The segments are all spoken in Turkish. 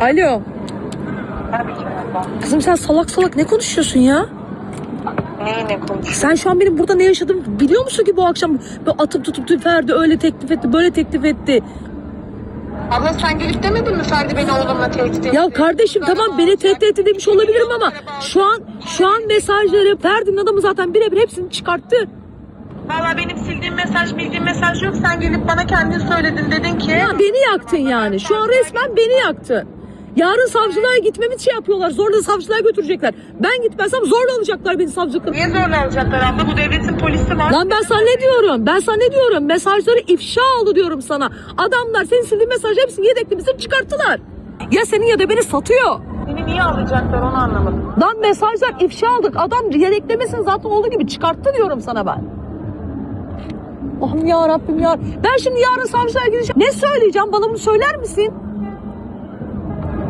Alo. Kızım sen salak salak ne konuşuyorsun ya? Neyi ne konuşuyorsun? Sen şu an benim burada ne yaşadığımı biliyor musun ki bu akşam böyle atıp tutup Ferdi öyle teklif etti böyle teklif etti. Abla sen gelip demedin mi Ferdi beni oğlumla tehdit etti? Ya kardeşim tamam beni tehdit etti demiş olabilirim ama şu an şu an mesajları Ferdi'nin adamı zaten birebir hepsini çıkarttı. Valla benim sildiğim mesaj bildiğim mesaj yok. Sen gelip bana kendin söyledin dedin ki. Ya beni yaktın yani. Şu an resmen beni yaktı. Yarın savcılığa gitmemiz şey yapıyorlar. Zorla savcılığa götürecekler. Ben gitmezsem zorla alacaklar beni savcılıkta. Niye zorla alacaklar abla? Bu devletin polisi var. Lan ben sana ne diyorum? Ben sana ne diyorum? Mesajları ifşa oldu diyorum sana. Adamlar senin sildiğin mesaj hepsini yedeklemişsin çıkarttılar. Ya seni ya da beni satıyor. Beni niye alacaklar onu anlamadım. Lan mesajlar ifşa aldık. Adam yedeklemesin zaten olduğu gibi çıkarttı diyorum sana ben. Allah'ım ya Rabbim ya. Ben şimdi yarın savcılığa gideceğim. Ne söyleyeceğim? Bana bunu söyler misin?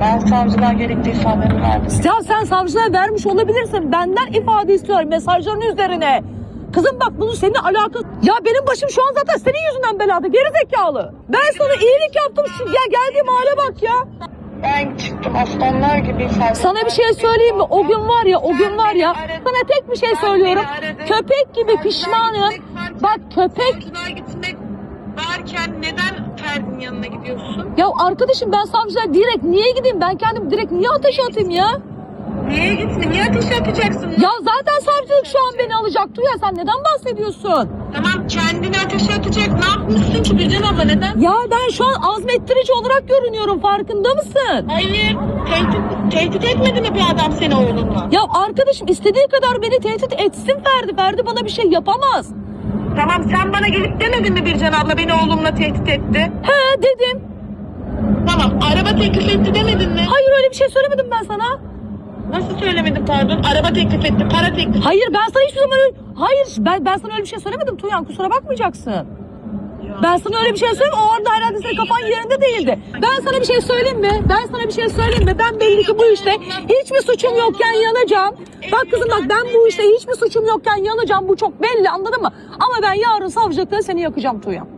Ben savcılığa gerekli ifademi verdim. Ya sen savcılığa vermiş olabilirsin. Benden ifade istiyor mesajların üzerine. Kızım bak bunun seninle alakası... Ya benim başım şu an zaten senin yüzünden belada. Geri zekalı. Ben sana iyilik yaptım. Şu, ya geldiğim hale bak ya. Ben çıktım aslanlar gibi ifade. Sana bir şey söyleyeyim mi? O gün var ya, o gün var ya. Sana tek bir şey söylüyorum. Köpek gibi pişmanım. Bak köpek. Savcılığa gitmek varken neden Ferdi'nin yanına gidiyorsun? Ya arkadaşım ben savcılığa direkt niye gideyim? Ben kendim direkt niye ateşe atayım ya? Niye gittin? Niye ateşe atacaksın? Ya zaten savcılık şu an beni alacaktı ya. Sen neden bahsediyorsun? Tamam kendini ateşe atacak. Ne yapmışsın ki Bircan abla neden? Ya ben şu an azmettirici olarak görünüyorum. Farkında mısın? Hayır. Tehdit, tehdit etmedi mi bir adam seni oğlunla? Ya arkadaşım istediği kadar beni tehdit etsin Ferdi. Ferdi bana bir şey yapamaz. Tamam sen bana gelip demedin mi Bircan abla beni oğlumla tehdit etti? He dedim. Tamam araba teklif etti demedin mi? Hayır öyle bir şey söylemedim ben sana. Nasıl söylemedin pardon? Araba teklif etti, para teklif Hayır ben sana hiçbir zaman öyle... Hayır ben, ben sana öyle bir şey söylemedim Tuğyan kusura bakmayacaksın. Ben sana öyle bir şey söyleyeyim o anda herhalde senin kafan yerinde değildi. Ben sana bir şey söyleyeyim mi? Ben sana bir şey söyleyeyim mi? Ben belli ki bu işte hiçbir suçum yokken yanacağım. Bak kızım bak ben bu işte hiçbir suçum yokken yanacağım. Bu çok belli anladın mı? Ama ben yarın savcılıkta seni yakacağım Tuğyan.